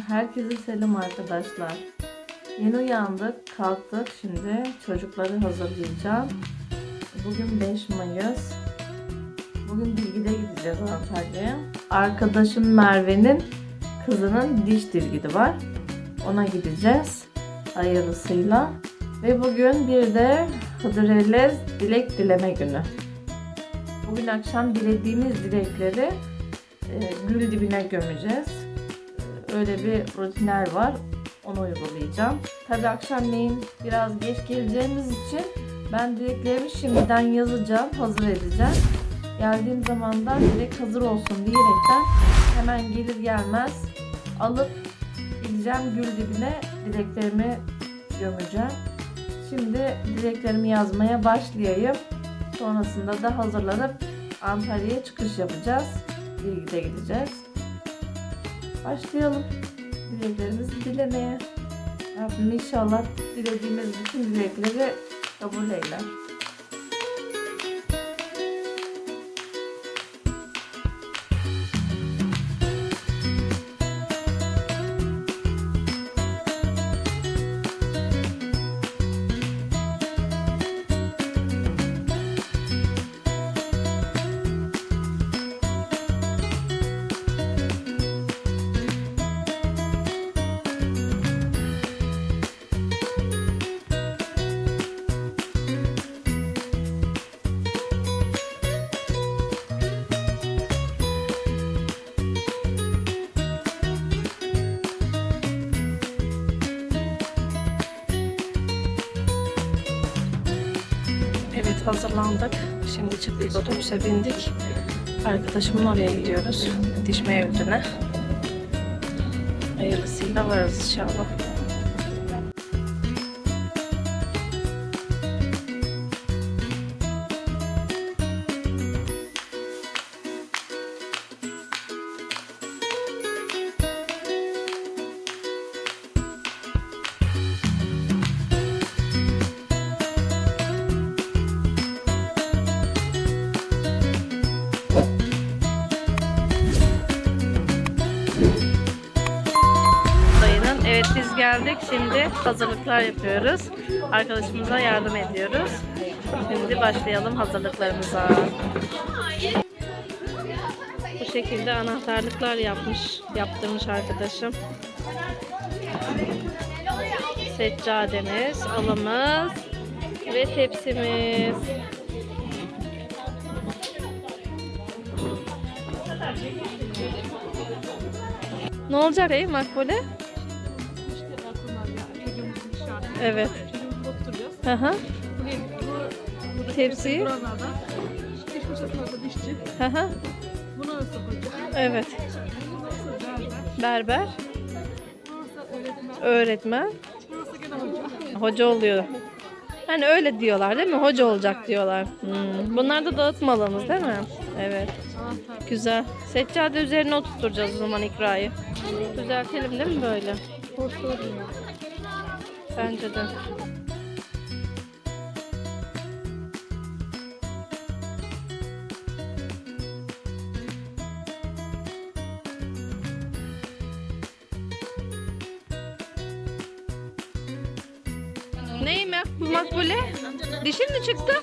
herkese selam arkadaşlar. Yeni uyandık, kalktık. Şimdi çocukları hazırlayacağım. Bugün 5 Mayıs. Bugün Dilgide gideceğiz Antalya'ya. Arkadaşım Merve'nin kızının diş dilgidi var. Ona gideceğiz. Hayırlısıyla. Ve bugün bir de Hıdrellez dilek dileme günü. Bugün akşam dilediğimiz dilekleri e, gül dibine gömeceğiz. Öyle bir rutinler var. Onu uygulayacağım. Tabi akşamleyin biraz geç geleceğimiz için ben dileklerimi şimdiden yazacağım, hazır edeceğim. Geldiğim zaman da dilek hazır olsun diyerekten hemen gelir gelmez alıp gideceğim gül dibine dileklerimi gömeceğim. Şimdi dileklerimi yazmaya başlayayım. Sonrasında da hazırlanıp Antalya'ya çıkış yapacağız. Bilgi'de gideceğiz. Başlayalım. Dileklerimizi dilemeye. Rabbim inşallah dilediğimiz bütün dilekleri kabul eyler. Hazırlandık. Şimdi çıktık otobüse bindik. Arkadaşımın oraya gidiyoruz. Diş mevlüdüne. Hayırlısıyla varız inşallah. Evet biz geldik. Şimdi hazırlıklar yapıyoruz. Arkadaşımıza yardım ediyoruz. Şimdi başlayalım hazırlıklarımıza. Bu şekilde anahtarlıklar yapmış, yaptırmış arkadaşım. Seccademiz, alımız ve tepsimiz. Ne olacak ey makbule? Evet. Hı hı. Tepsiyi. Buralarda diş fırçasının orta dişçi. Hı hı. Buna ısı hoca. Evet. Berber. Öğretmen. hoca. oluyor. Hani öyle diyorlar değil mi? Hoca olacak diyorlar. Hmm. Bunlar da dağıtmalımız değil mi? Evet. Güzel. Seccade üzerine oturtacağız o zaman ikrayı. Düzeltelim değil mi böyle? Hoş. Bence de. Neyim ya Makbule? Dişin mi çıktı?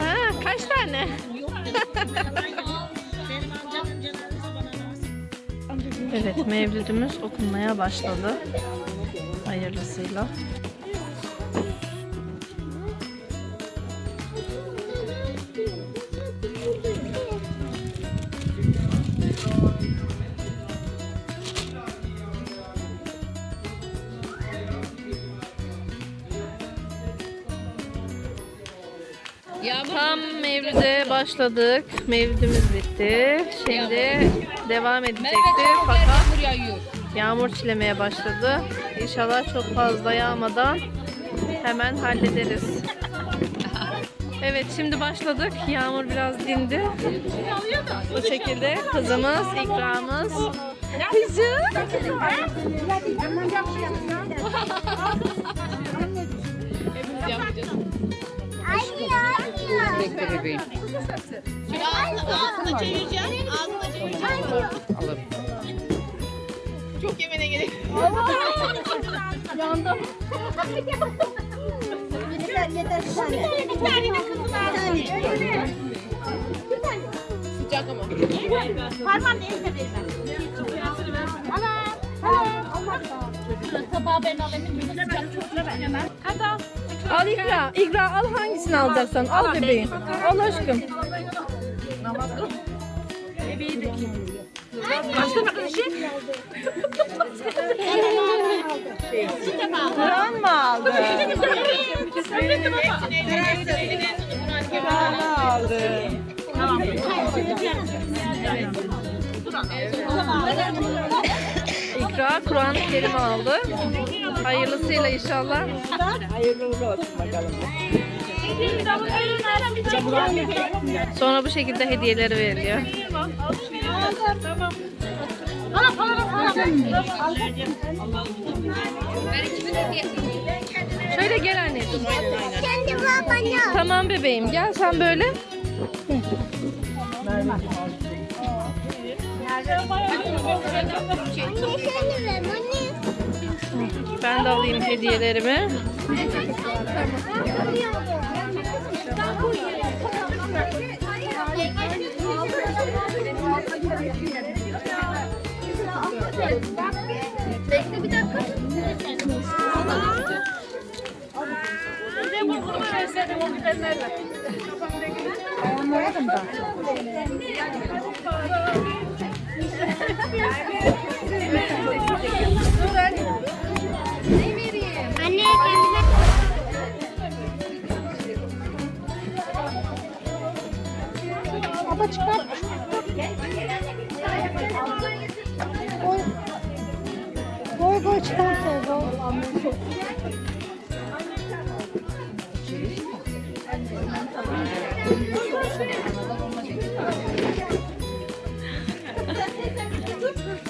Ha, kaç tane? evet mevlüdümüz okunmaya başladı. Hayırlısıyla. Tam mevlüde başladık. Mevlüdümüz bitti. Şimdi devam edecekti fakat. Yağmur çilemeye başladı. İnşallah çok fazla yağmadan hemen hallederiz. Evet şimdi başladık. Yağmur biraz dindi. Bu şekilde kızımız, ikramımız. Kızım. Hepimiz yapacağız. Bekle bebeğim. Ağzına çevireceğim. Ağzına çevireceğim. Alır. Çok yemene gerek. Yeter yeter bir tane. Bir tane de kızım Sıcak ama. Parmağın eline vermem. Ana. Tabağı ben alayım. Bir. Hadi al. İkra. İkra al hangisini alacaksan. Al bebeğim. Al aşkım. Kur'an mı aldı? Kur'an aldı. İkra Kur'an-ı Kerim aldı. Hayırlısıyla inşallah. Sonra bu şekilde hediyeleri veriliyor. Şöyle gel anneciğim. Kendi babana. Tamam bebeğim gel sen böyle. Ben de alayım hediyelerimi. Bekle bir dakika. Anne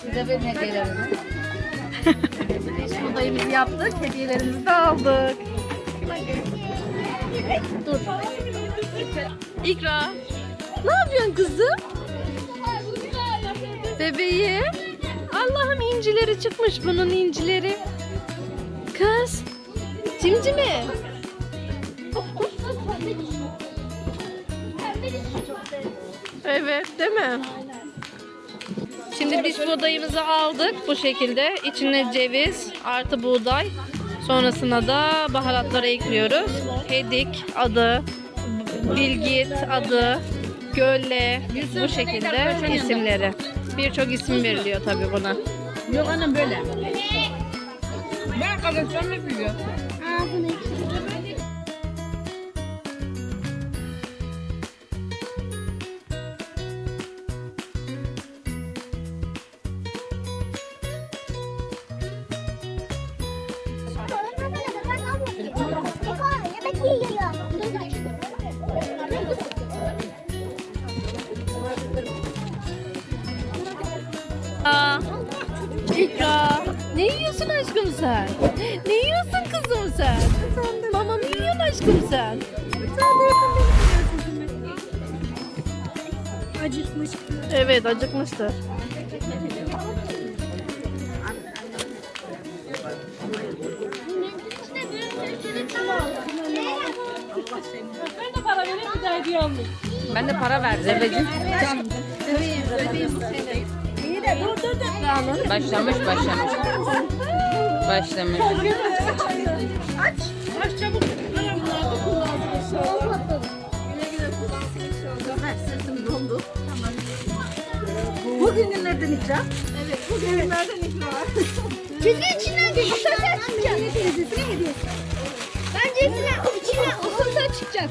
Size verin hediyelerimi. Odayımızı yaptık, hediyelerimizi de aldık. Dur. İkra. Ne yapıyorsun kızım? Bebeğim. Allah'ım incileri çıkmış bunun incileri. Kız. Cimcime. Evet değil mi? Şimdi diş buğdayımızı aldık bu şekilde. İçine ceviz artı buğday. Sonrasında da baharatları ekliyoruz. Hedik adı, Bilgit adı, Gölle bu şekilde isimleri. Birçok isim veriliyor tabii buna. Yok annem böyle. Ben kardeşlerim hep yiyor. Ağzını yiyorsun aşkım sen? Ne yiyorsun kızım sen? Mama mı yiyorsun aşkım sen? Acıkmış. Evet acıkmıştır. Ben de para ver Zerreciğim. Başlamış başlamış. Başlamış. Bugünlerden ikram. Evet, bugünlerden ikram. Çünkü içinden bir çıkacak. Yine teyzesine hediyesi. Bence içine, içine asansör çıkacak.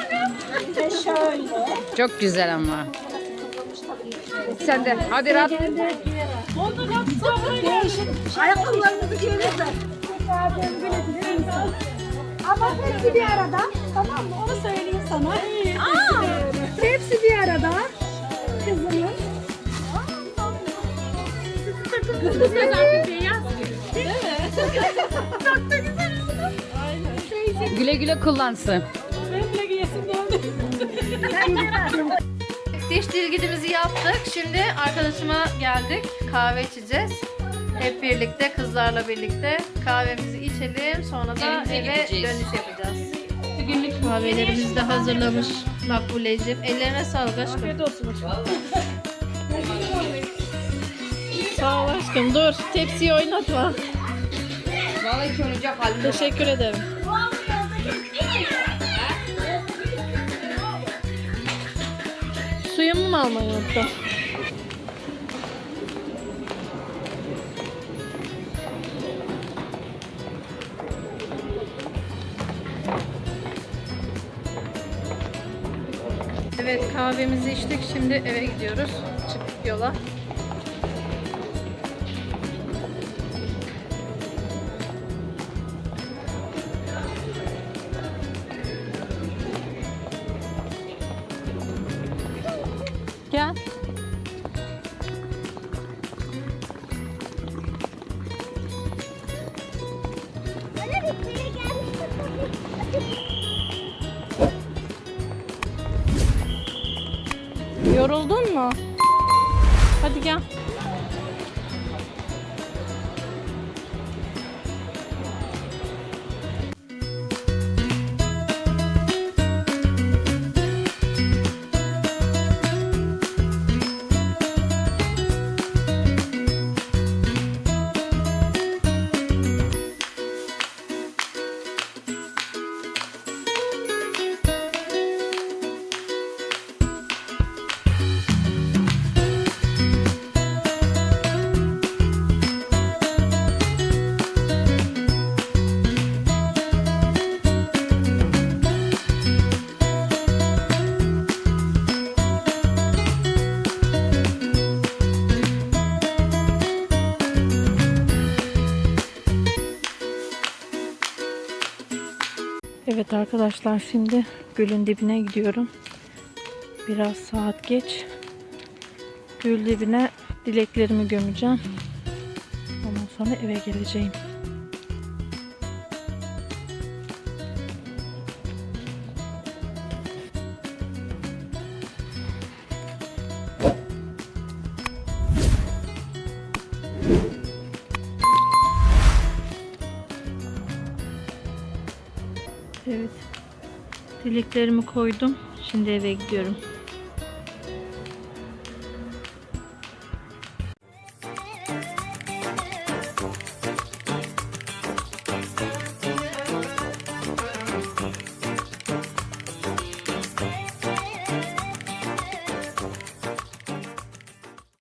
Çok güzel ama. Sen de. Hadi rahat. Ayakkabılarınızı giyin de. Ama hepsi bir arada. Tamam mı? Onu söyleyeyim sana. Aa, hepsi bir arada. Kızımın. Güle güle kullansın. Diş dilgidimizi yaptık. Şimdi arkadaşıma geldik. Kahve içeceğiz. Hep birlikte kızlarla birlikte kahvemizi içelim. Sonra da Evimize eve gideceğiz. dönüş yapacağız. Günlük kahvelerimizi de hazırlamış Makbuleciğim. Ellerine sağlık aşkım. Afiyet olsun Sağ ol aşkım. Dur. Tepsiyi oynatma. Vallahi hiç oynayacak halim yok. Teşekkür ederim. Suyumu mu almayı unuttum? Evet kahvemizi içtik. Şimdi eve gidiyoruz. Çıktık yola. Evet arkadaşlar şimdi gölün dibine gidiyorum. Biraz saat geç. Göl dibine dileklerimi gömeceğim. Ondan sonra eve geleceğim. Evet. Dileklerimi koydum. Şimdi eve gidiyorum.